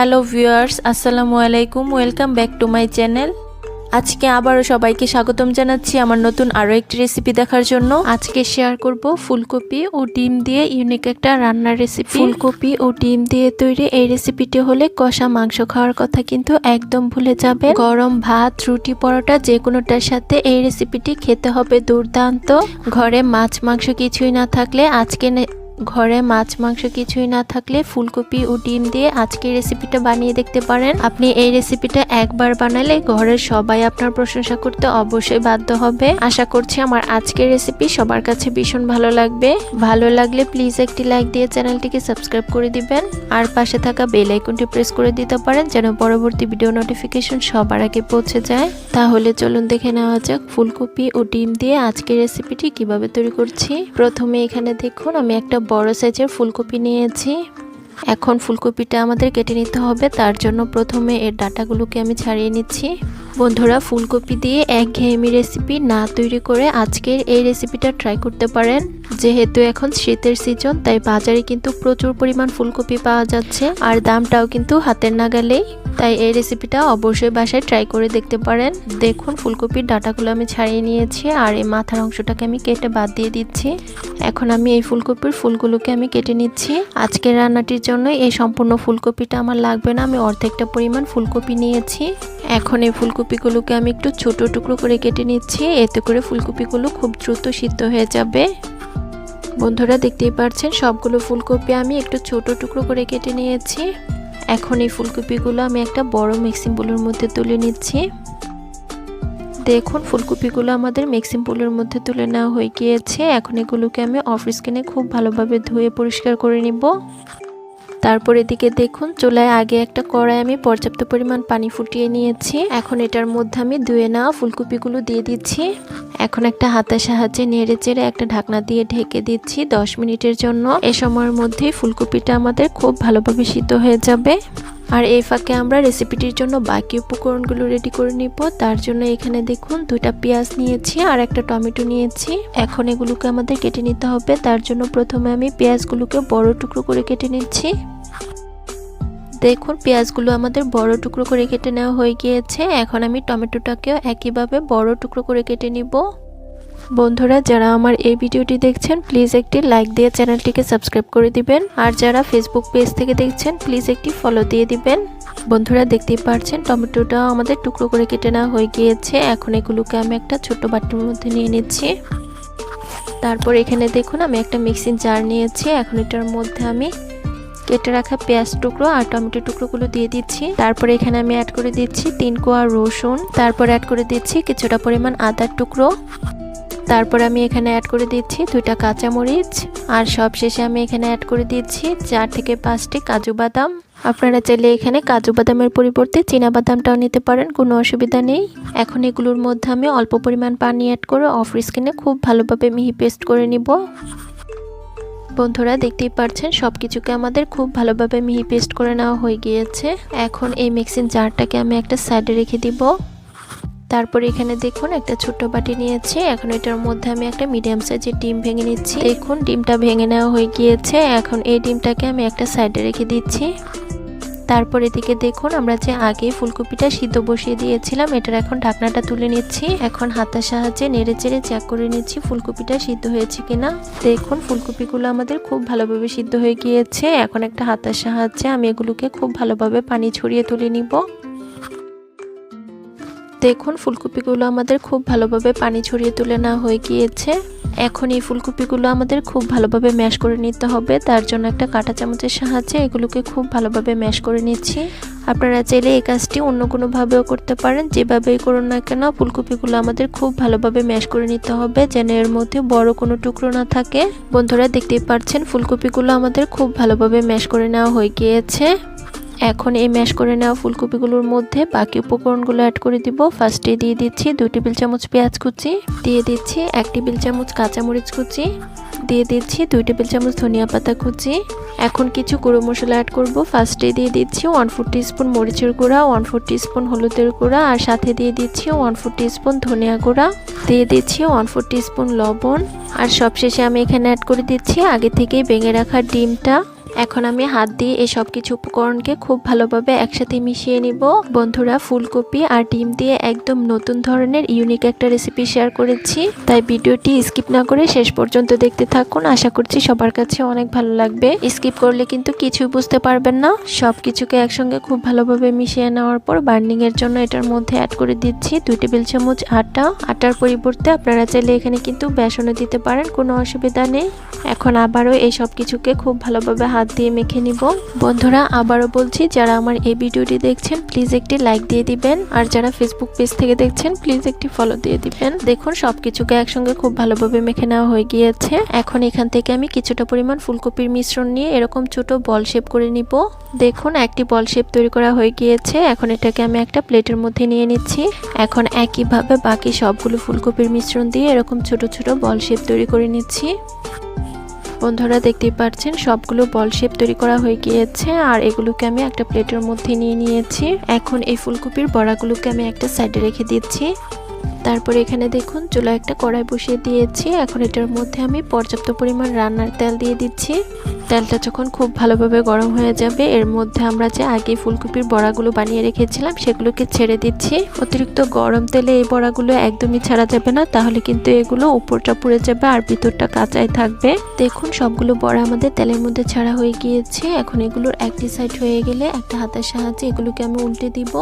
Hello viewers আসসালামু আলাইকুম welcome back to my channel আজকে আবারও সবাইকে স্বাগতম জানাচ্ছি আমার নতুন আরও একটি রেসিপি দেখার জন্য। আজকে শেয়ার করব ফুলকপি ও ডিম দিয়ে ইউনিক একটা রান্নার রেসিপি ফুলকপি ও ডিম দিয়ে তৈরি এই রেসিপিটি হলে কষা মাংস খাওয়ার কথা কিন্তু একদম ভুলে যাবে গরম ভাত, রুটি, পরোটা যে কোনোটার সাথে এই রেসিপিটি খেতে হবে দুর্দান্ত। ঘরে মাছ মাংস কিছুই না থাকলে আজকে ঘরে মাছ, মাংস কিছুই না থাকলে ফুলকপি ও ডিম দিয়ে আজকের রেসিপিটা বানিয়ে দেখতে পারেন। আপনি এই রেসিপিটা একবার বানালে ঘরের সবাই আপনার প্রশংসা করতে অবশ্যই বাধ্য হবে। আশা করছি আমার আজকের রেসিপি সবার কাছে ভীষণ ভালো লাগবে। ভালো লাগলে প্লিজ একটি লাইক দিয়ে চ্যানেলটিকে সাবস্ক্রাইব করে দিবেন। আর পাশে থাকা বেল আইকনটি প্রেস করে দিতে পারেন যেন পরবর্তী ভিডিও নোটিফিকেশন সবার আগে পৌঁছে যায়। তাহলে চলুন দেখে নেওয়া যাক ফুলকপি ও ডিম দিয়ে আজকের রেসিপিটি কীভাবে তৈরি করছি। প্রথমে এখানে দেখুন, আমি একটা বড় সাইজের ফুলকপি নিয়েছি। এখন ফুলকপিটা আমাদের কেটে নিতে হবে, তার জন্য প্রথমে এর ডাটাগুলোকে আমি ছাড়িয়ে নিচ্ছি। বন্ধুরা, ফুলকপি দিয়ে এক ঘেয়েমি রেসিপি না তৈরি করে আজকের এই রেসিপিটা ট্রাই করতে পারেন। যেহেতু এখন শীতের সিজন তাই বাজারে কিন্তু প্রচুর পরিমাণ ফুলকপি পাওয়া যাচ্ছে আর দামটাও কিন্তু হাতের নাগালেই। তাই এই রেসিপিটা অবশ্যই বাসায় ট্রাই করে দেখতে পারেন। দেখুন, ফুলকপির ডাটাগুলো আমি ছাড়িয়ে নিয়েছি আর এই মাথার অংশটাকে আমি কেটে বাদ দিয়ে দিচ্ছি। এখন আমি এই ফুলকপির ফুলগুলোকে আমি কেটে নিচ্ছি। আজকের রান্নাটির জন্য এই সম্পূর্ণ ফুলকপিটা আমার লাগবে না। আমি অর্ধেকটা পরিমাণ ফুলকপি নিয়েছি। এখন এই ফুলকপিগুলোকে আমি একটু ছোট টুকরো করে কেটে নিচ্ছি। এতে করে ফুলকপিগুলো খুব দ্রুত সিদ্ধ হয়ে যাবে। বন্ধুরা, দেখতেই পাচ্ছেন সবগুলো ফুলকপি আমি একটু ছোট টুকরো করে কেটে নিয়েছি। এখন এই ফুলকপিগুলো আমি একটা বড় মিক্সিং বোলের মধ্যে তুলে নিচ্ছি। দেখুন, ফুলকপিগুলো আমাদের মিক্সিং বোলের মধ্যে তুলে নেওয়া হয়ে গিয়েছে। এখন এগুলোকে আমি অফ স্কিনে খুব ভালোভাবে ধুয়ে পরিষ্কার করে নিব। তারপর এদিকে দেখুন, চুলায় আগে একটা কড়াই আমি পর্যাপ্ত পরিমাণ পানি ফুটিয়ে নিয়েছি। এখন এটার মধ্যে আমি ধুয়ে নেওয়া ফুলকপিগুলো দিয়ে দিচ্ছি। এখন একটা হাতের সাহায্যে নেড়ে চেড়ে একটা ঢাকনা দিয়ে ঢেকে দিচ্ছি দশ মিনিটের জন্য। এ সময়ের মধ্যেই ফুলকপিটা আমাদের খুব ভালোভাবে সিদ্ধ হয়ে যাবে। আর এই ফাঁকে আমরা রেসিপিটির জন্য বাকি উপকরণগুলো রেডি করে নিব। তার জন্য এখানে দেখুন দুইটা পেঁয়াজ নিয়েছি আর একটা টমেটো নিয়েছি। এখন এগুলোকে আমাদের কেটে নিতে হবে। তার জন্য প্রথমে আমি পেঁয়াজগুলোকে বড় টুকরো করে কেটে নিচ্ছি। দেখুন পেঁয়াজগুলো আমাদের বড় টুকরো করে কেটে নেওয়া হয়ে গিয়েছে। এখন আমি টমেটোটাকেও একইভাবে বড় টুকরো করে কেটে নিব। বন্ধুরা, যারা আমার এই ভিডিওটি দেখছেন প্লিজ একটি লাইক দিয়ে চ্যানেলটিকে সাবস্ক্রাইব করে দিবেন। আর যারা ফেসবুক পেজ থেকে দেখছেন প্লিজ একটি ফলো দিয়ে দিবেন। বন্ধুরা, দেখতেই পারছেন, টমেটোটা আমাদের টুকরো করে কেটে নেওয়া হয়ে গিয়েছে। এখন এগুলোকে আমি একটা ছোট বাটির মধ্যে নিয়ে নিচ্ছি। তারপর এখানে দেখুন, আমি একটা মিক্সিং জার নিয়েছি। এখন এটার মধ্যে আমি কেটে রাখা পেঁয়াজ টুকরো আর টমেটো টুকরোগুলো দিয়ে দিচ্ছি। তারপর এখানে আমি অ্যাড করে দিচ্ছি তিন কোয়া রসুন। তারপর অ্যাড করে দিচ্ছি কিছুটা পরিমাণ আদার টুকরো। তারপর আমি এখানে অ্যাড করে দিচ্ছি দুইটা কাঁচামরিচ। আর সব শেষে আমি এখানে অ্যাড করে দিচ্ছি চার থেকে পাঁচটি কাজু বাদাম। আপনারা চাইলে এখানে কাজু বাদামের পরিবর্তে চীনা বাদামটাও নিতে পারেন, কোনো অসুবিধা নেই। এখন এগুলোর মধ্যে আমি অল্প পরিমাণ পানি অ্যাড করে অফ স্কিনে খুব ভালোভাবে মিহি পেস্ট করে নিব। বন্ধুরা, দেখতেই পাচ্ছেন সব কিছুকে আমাদের খুব ভালোভাবে মিহি পেস্ট করে নেওয়া হয়ে গিয়েছে। এখন এই মিক্সিং জারটাকে আমি একটা সাইডে রেখে দিব। তারপর এখানে দেখুন, একটা ছোট্ট বাটি নিয়েছি। এখন এটার মধ্যে আমি একটা মিডিয়াম সাইজের ডিম ভেঙে নিচ্ছি। দেখুন, ডিমটা ভেঙে নেওয়া হয়ে গিয়েছে। এখন এই ডিমটাকে আমি একটা সাইডে রেখে দিচ্ছি। তারপর এদিকে দেখুন, আমরা যে আগে ফুলকপিটা সিদ্ধ বসিয়ে দিয়েছিলাম, এটার এখন ঢাকনাটা তুলে নিচ্ছি। এখন হাতের সাহায্যে নেড়ে চেড়ে চেক করে নিচ্ছি ফুলকপিটা সিদ্ধ হয়েছে কিনা। দেখুন, ফুলকপিগুলো আমাদের খুব ভালোভাবে সিদ্ধ হয়ে গিয়েছে। এখন একটা হাতের সাহায্যে আমি এগুলোকে খুব ভালোভাবে পানি ছড়িয়ে তুলে নিব। দেখুন, ফুলকপিগুলো আমাদের খুব ভালোভাবে পানি ছড়িয়ে তুলে নেওয়া হয়ে গিয়েছে। এখন এই ফুলকপিগুলো আমাদের খুব ভালোভাবে ম্যাশ করে নিতে হবে। তার জন্য একটা কাঁটা চামচের সাহায্যে এগুলোকে খুব ভালোভাবে ম্যাশ করে নিচ্ছি। আপনারা চাইলে এই কাজটি অন্য কোনোভাবেও করতে পারেন। যেভাবেই করুন না কেন, ফুলকপিগুলো আমাদের খুব ভালোভাবে ম্যাশ করে নিতে হবে, যেন এর মধ্যে বড় কোনো টুকরো না থাকে। বন্ধুরা, দেখতেই পাচ্ছেন ফুলকপিগুলো আমাদের খুব ভালোভাবে ম্যাশ করে নেওয়া হয়ে গিয়েছে। এখন এই ম্যাশ করে নেওয়া ফুলকপিগুলোর মধ্যে বাকি উপকরণগুলো অ্যাড করে দিব। ফার্স্টে দিয়ে দিচ্ছি দুই টেবিল চামচ পেঁয়াজ কুচি, দিয়ে দিচ্ছি এক টেবিল চামচ কাঁচামরিচ কুচি, দিয়ে দিচ্ছি দুই টেবিল চামচ ধনিয়া পাতা কুচি। এখন কিছু গুঁড়ো মশলা অ্যাড করব। ফার্স্টে দিয়ে দিচ্ছি ওয়ান ফোর স্পুন মরিচের গুঁড়া ওয়ান ফোর স্পুন হলুদের গুঁড়া, আর সাথে দিয়ে দিচ্ছি ওয়ান ফোর স্পুন ধনিয়া গুঁড়া। দিয়ে দিচ্ছি ওয়ান ফোর স্পুন লবণ। আর সবশেষে আমি এখানে অ্যাড করে দিচ্ছি আগে থেকেই ভেঙে রাখা ডিমটা। এখন আমি হাত দিয়ে এই সব কিছু উপকরণকে খুব ভালোভাবে একসাথে মিশিয়ে নিব। বন্ধুরা, ফুলকপি আর ডিম দিয়ে একদম নতুন ধরনের ইউনিক একটা রেসিপি শেয়ার করেছি। তাই ভিডিওটি স্কিপ না করে শেষ পর্যন্ত দেখতে থাকুন। আশা করছি সবার কাছে অনেক ভালো লাগবে। স্কিপ করলে কিন্তু কিছুই বুঝতে পারবেন না। সব কিছুকে একসঙ্গে খুব ভালোভাবে মিশিয়ে নেওয়ার পর বার্নিং এর জন্য এটার মধ্যে অ্যাড করে দিচ্ছি দুই টেবিল চামচ আটা। আটার পরিবর্তে আপনারা চাইলে এখানে কিন্তু বেসনও দিতে পারেন, কোনো অসুবিধা নেই। এখন আবারও এই সব কিছুকে খুব ভালোভাবে হাত দিয়ে মেখে নিব। বন্ধুরা, আবারও বলছি, যারা আমার এই ভিডিওটি দেখছেন প্লিজ একটি লাইক দিয়ে দিবেন। আর যারা ফেসবুক পেজ থেকে দেখছেন প্লিজ একটি ফলো দিয়ে দিবেন। দেখুন সব কিছুকে একসঙ্গে খুব ভালোভাবে মেখে নেওয়া হয়ে গিয়েছে। এখন এখান থেকে আমি কিছুটা পরিমাণ ফুলকপির মিশ্রণ নিয়ে এরকম ছোট বল শেপ করে নিব। দেখুন, একটি বল শেপ তৈরি করা হয়ে গিয়েছে। এখন এটাকে আমি একটা প্লেটের মধ্যে নিয়ে নিচ্ছি। এখন একইভাবে বাকি সবগুলো ফুলকপির মিশ্রণ দিয়ে এরকম ছোট ছোট বল শেপ তৈরি করে নিচ্ছি। বন্ধুরা দেখতেই পাচ্ছেন, সবগুলো বল শেপ তৈরি করা হয়ে গিয়েছে আর এগুলোকে আমি একটা প্লেটের মধ্যে নিয়ে নিয়েছি। এখন এই ফুলকপির বড়াগুলোকে আমি একটা সাইডে রেখে দিচ্ছি। তারপরে এখানে দেখুন চুলা একটা কড়াই বসিয়ে দিয়েছি। এখন এটার মধ্যে আমি পর্যাপ্ত পরিমাণ রান্নার তেল দিয়ে দিচ্ছি। তেলটা যখন খুব ভালোভাবে গরম হয়ে যাবে, এর মধ্যে আমরা যে আগে ফুলকপির বড়াগুলো বানিয়ে রেখেছিলাম, সেগুলোকে ছেড়ে দিচ্ছি। অতিরিক্ত গরম তেলে এই বড়াগুলো একদমই ছাড়া যাবে না, তাহলে কিন্তু এগুলো উপরটা পুড়ে যাবে আর ভিতরটা কাঁচাই থাকবে। দেখুন, সবগুলো বড়া আমাদের তেলের মধ্যে ছাড়া হয়ে গিয়েছে। এখন এগুলোর একটি সাইড হয়ে গেলে একটা হাতের সাহায্যে এগুলোকে আমি উল্টে দিব।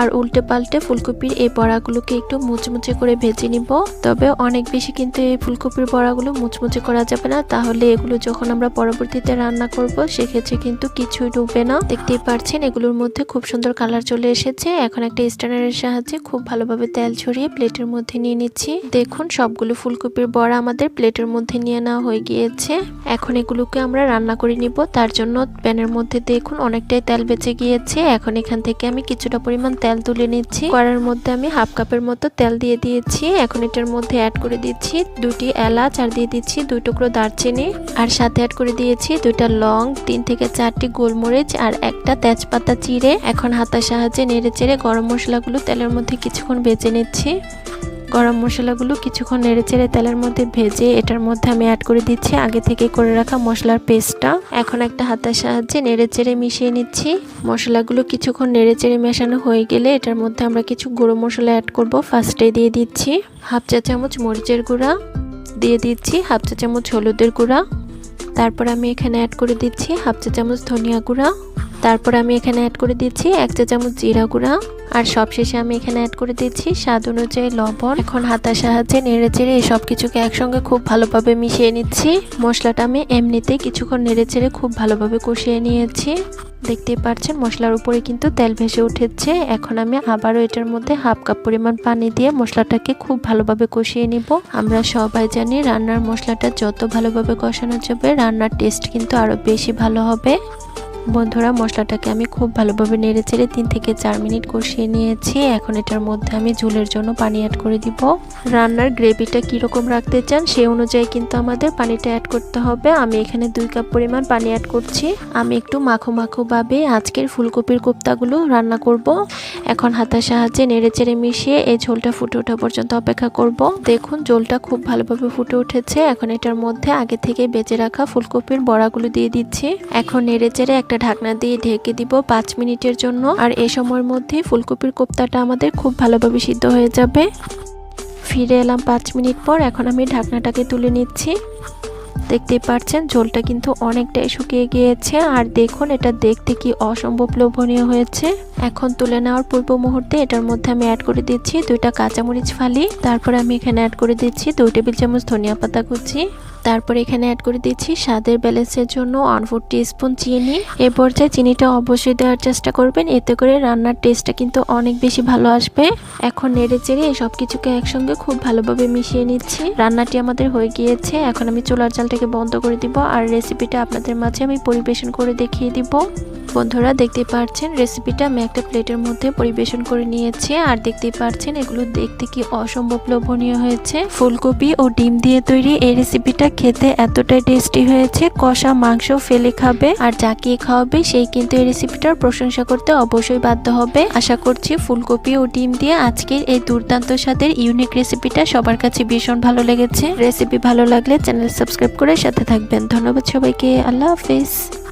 আর উল্টে পাল্টে ফুলকপির এই বড়াগুলোকে একটু মুচমুচে করে ভেজে নিব। তবে অনেক বেশি কিন্তু এই ফুলকপির বড়াগুলো মুচমুচে করা যাবে না। তাহলে এগুলো যখন আমরা পরবর্তীতে রান্না করব, সেক্ষেত্রে কিন্তু কিছুই ডুববে না। দেখতেই পারছেন, এগুলোর মধ্যে খুব সুন্দর কালার চলে এসেছে। এখন একটা স্ট্যান্ডারের সাহায্যে খুব ভালোভাবে তেল ছড়িয়ে প্লেটের মধ্যে নিয়ে নিচ্ছি। দেখুন, সবগুলো ফুলকপির বড়া আমাদের প্লেটের মধ্যে নিয়ে নেওয়া হয়ে গিয়েছে। এখন এগুলোকে আমরা রান্না করে নিব। তার জন্য প্যানের মধ্যে দেখুন, অনেকটাই তেল বেঁচে গিয়েছে। এখন এখান থেকে আমি কিছুটা পরিমাণ তেল তুলে নিচ্ছি। কড়ার মধ্যে আমি হাফ কাপের মতো তেল দিয়ে দিয়েছি। এখন এটার মধ্যে অ্যাড করে দিচ্ছি দুটি এলাচ, আর দিয়ে দিচ্ছি দুই টুকরো দারচিনি। আর সাথে অ্যাড করে দিয়েছি দুইটা লং, তিন থেকে চারটি গোলমরিচ, আর একটা তেজপাতা চিড়ে। এখন হাতার সাহায্যে নেড়ে চেড়ে গরম মশলাগুলো তেলের মধ্যে কিছুক্ষণ বেজে নিচ্ছি। গরম মশলাগুলো কিছুক্ষণ নেড়ে চেড়ে তেলের মধ্যে ভেজে এটার মধ্যে আমি অ্যাড করে দিচ্ছি। আগে থেকে করে রাখা মশলার পেস্টটা। এখন একটা হাতের সাহায্যে নেড়ে চেড়ে মিশিয়ে নিচ্ছি। মশলাগুলো কিছুক্ষণ নেড়ে চেড়ে মেশানো হয়ে গেলে এটার মধ্যে আমরা কিছু গুঁড়ো মশলা অ্যাড করব। ফার্স্টে দিয়ে দিচ্ছি হাফ চা চামচ মরিচের গুঁড়া। দিয়ে দিচ্ছি হাফ চা চামচ হলুদের গুঁড়া। তারপর আমি এখানে অ্যাড করে দিচ্ছি হাফ চা চামচ ধনিয়া গুঁড়া। তারপর আমি এখানে অ্যাড করে দিচ্ছি এক চা চামচ জিরা গুঁড়া। আর সবশেষে আমি এখানে অ্যাড করে দিচ্ছি স্বাদ অনুযায়ী লবণ। এখন হাতার সাহায্যে নেড়ে চেড়ে এই সব কিছুকে একসঙ্গে খুব ভালোভাবে মিশিয়ে নিচ্ছি। মশলাটা আমি এমনিতেই কিছুক্ষণ নেড়ে চেড়ে খুব ভালোভাবে কষিয়ে নিয়েছি। দেখতেই পাচ্ছেন মশলার উপরে কিন্তু তেল ভেসে উঠেছে। এখন আমি আবারও এটার মধ্যে হাফ কাপ পরিমাণ পানি দিয়ে মশলাটাকে খুব ভালোভাবে কষিয়ে নিব। আমরা সবাই জানি রান্নার মশলাটা যত ভালোভাবে কষানো যাবে, রান্নার টেস্ট কিন্তু আরও বেশি ভালো হবে। বন্ধুরা, মশলাটাকে আমি খুব ভালোভাবে নেড়ে চেড়ে তিন থেকে চার মিনিট কষিয়ে নিয়েছি। এখন এটার মধ্যে আমি ঝুলের জন্য পানি অ্যাড করে দিব। রান্নার গ্রেভিটা কীরকম রাখতে চান সেই অনুযায়ী কিন্তু আমাদের পানিটা অ্যাড করতে হবে। আমি এখানে দুই কাপ পরিমাণ পানি অ্যাড করছি। আমি একটু মাখো মাখোভাবে আজকের ফুলকপির কোপ্তাগুলো রান্না করব। এখন হাতার সাহায্যে নেড়ে চেড়ে মিশিয়ে এই ঝোলটা ফুটে ওঠা পর্যন্ত অপেক্ষা করব। দেখুন, ঝোলটা খুব ভালোভাবে ফুটে উঠেছে। এখন এটার মধ্যে আগে থেকে বেঁচে রাখা ফুলকপির বড়াগুলো দিয়ে দিচ্ছি। এখন নেড়ে চেড়ে একটা ঢাকনা দিয়ে ঢেকে দিব পাঁচ মিনিটের জন্য। আর এই সময়ের মধ্যে ফুলকপির কোপ্তাটা আমাদের খুব ভালোভাবে সিদ্ধ হয়ে যাবে। ফিরে এলাম পাঁচ মিনিট পর, এখন আমি ঢাকনাটাকে তুলে নিচ্ছি। দেখতেই পাচ্ছেন ঝোলটা কিন্তু অনেকটাই শুকিয়ে গিয়েছে। আর দেখুন, এটা দেখতে কি অসম্ভব লোভনীয় হয়েছে। এখন তুলে নেওয়ার পূর্ব মুহূর্তে এটার মধ্যে আমি অ্যাড করে দিচ্ছি দুইটা কাঁচামরিচ ফালি। তারপর আমি এখানে অ্যাড করে দিচ্ছি দুই টেবিল চামচ ধনিয়া পাতা কুচি। তারপর এখানে অ্যাড করে দিচ্ছি স্বাদের ব্যালেন্সের জন্য ওয়ান ফোর স্পুন চিনি। এ পর্যায়ে চিনিটা অবশ্যই দেওয়ার চেষ্টা করবেন, এতে করে রান্নার টেস্টটা কিন্তু অনেক বেশি ভালো আসবে। এখন নেড়ে চেড়ে এই সব কিছুকে একসঙ্গে খুব ভালোভাবে মিশিয়ে নিচ্ছি। রান্নাটি আমাদের হয়ে গিয়েছে, এখন আমি চুলার জালটাকে বন্ধ করে দিব আর রেসিপিটা আপনাদের মাঝে আমি পরিবেশন করে দেখিয়ে দিব। বন্ধুরা দেখতে পাচ্ছেন রেসিপিটা আমি একটা প্লেটের মধ্যে পরিবেশন করে নিয়েছি আর দেখতেই পাচ্ছেন এগুলো দেখতে কি অসম্ভব লোভনীয় হয়েছে। ফুলকপি ও ডিম দিয়ে তৈরি এই রেসিপিটা খেতে এতটাই টেস্টি হয়েছে, কষা মাংস ফেলে খাবে আর জাকিয়ে খাওয়াবে সেই কিন্তু এই রেসিপিটার প্রশংসা করতে অবশ্যই বাধ্য হবে। আশা করছি ফুলকপি ও ডিম দিয়ে আজকের এই দুর্দান্ত স্বাদের ইউনিক রেসিপিটা সবার কাছে ভীষণ ভালো লেগেছে। রেসিপি ভালো লাগলে চ্যানেল সাবস্ক্রাইব করে সাথে থাকবেন। ধন্যবাদ সবাইকে। আল্লাহ হাফিজ।